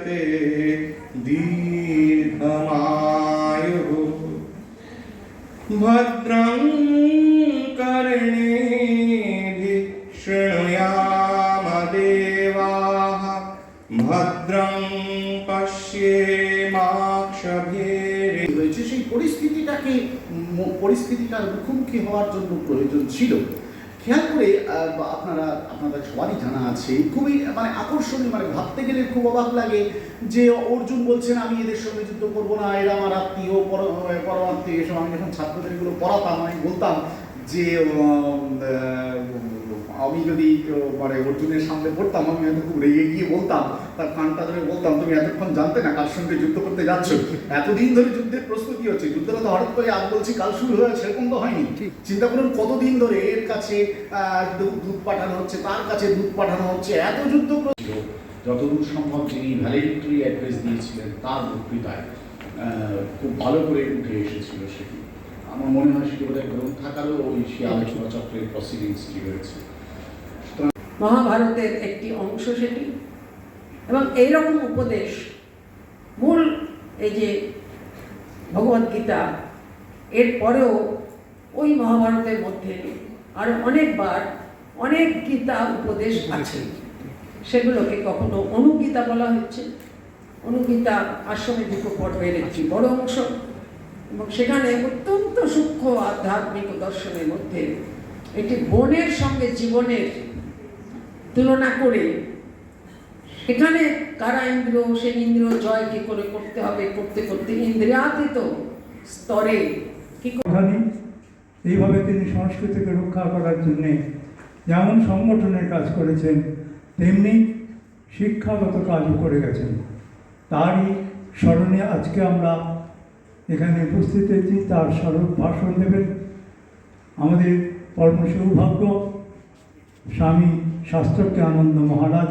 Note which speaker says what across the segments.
Speaker 1: রাখতে দীর্ঘমায়ু। ভদ্রং কর্ণে শৃণুয়ামদেবাः ভদ্রং পশ্যেমাক্ষভেরে
Speaker 2: রয়েছে সেই পরিস্থিতিটাকে পরিস্থিতিটার মুখোমুখি হওয়ার জন্য প্রয়োজন ছিল। খেয়াল করে আপনারা, আপনাদের সবারই জানা আছে, খুবই মানে আকর্ষণীয় মানে ভাবতে গেলে খুব অবাক লাগে যে অর্জুন বলছেন, আমি এদের সঙ্গে যুদ্ধ করব না, এরা আমার আত্মীয়, পর- পরমাত্মীয় এসব আমি যখন ছাত্রদের এগুলো পড়াতাম, আমি বলতাম যে আমি যদি মানে অর্জুনের সামনে পড়তাম, আমি হয়তো খুব রেগে গিয়ে বলতাম। তার কানটা ধরে বলতাম তুমি এতক্ষণ জানতে না কার সঙ্গে যুদ্ধ করতে যাচ্ছ? এতদিন ধরে যুদ্ধের প্রস্তুতি হচ্ছে? যুদ্ধটা তো হঠাৎ করে আজ বলছি কাল শুরু হয়ে সেরকম তো হয়নি। চিন্তা করুন কতদিন ধরে এর কাছে আহ, দুধ পাঠানো হচ্ছে তার কাছে দুধ পাঠানো হচ্ছে এত যুদ্ধ যতদূর সম্ভব যিনি ভ্যালেন্টরি অ্যাড্রেস দিয়েছিলেন তার বক্তৃতায় খুব ভালো করে উঠে এসেছিল সেটি। আমার মনে হয় সেটি বোধহয় গ্রন্থাকারও ওই সে আলোচনা চক্রের প্রসিডিংসটি রয়েছে
Speaker 3: মহাভারতের একটি অংশ সেটি এবং এইরকম উপদেশ, মূল এই যে ভগবদ্গীতা এরপরেও ওই মহাভারতের মধ্যে আরও অনেকবার অনেক গীতা উপদেশ আছে। সেগুলোকে কখনো অনুগীতা বলা হচ্ছে। অনুগীতা আশ্রমে দুটো পর্বের একটি বড় অংশ। এবং সেখানে অত্যন্ত সূক্ষ্ম আধ্যাত্মিক দর্শনের মধ্যে একটি বনের সঙ্গে জীবনের তুলনা করে এখানে কারা ইন্দ্র, সেই ইন্দ্র জয় কি করে করতে হবে? করতে করতে ইন্দ্রিয়াতীত স্তরে কি
Speaker 4: এইভাবে তিনি সংস্কৃতিকে রক্ষা করার জন্যে যেমন সংগঠনের কাজ করেছেন, তেমনি শিক্ষাগত কাজও করে গেছেন। তারই স্মরণে আজকে আমরা এখানে উপস্থিত হয়েছি, তার স্মরণ ভাষণ দেবেন আমাদের পরম সৌভাগ্য স্বামী শাস্ত্রজ্ঞ আনন্দ মহারাজ।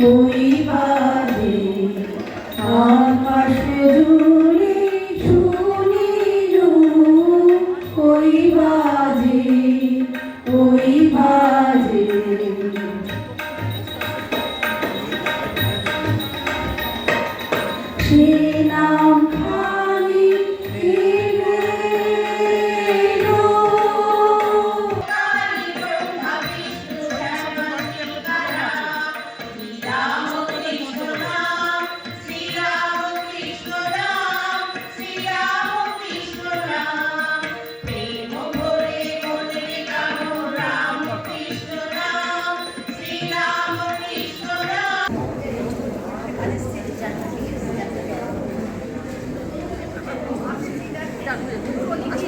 Speaker 5: ওই বাদে আকাশ জুড়ে শুনিল ওই বাজে ওই বাজে সে こん。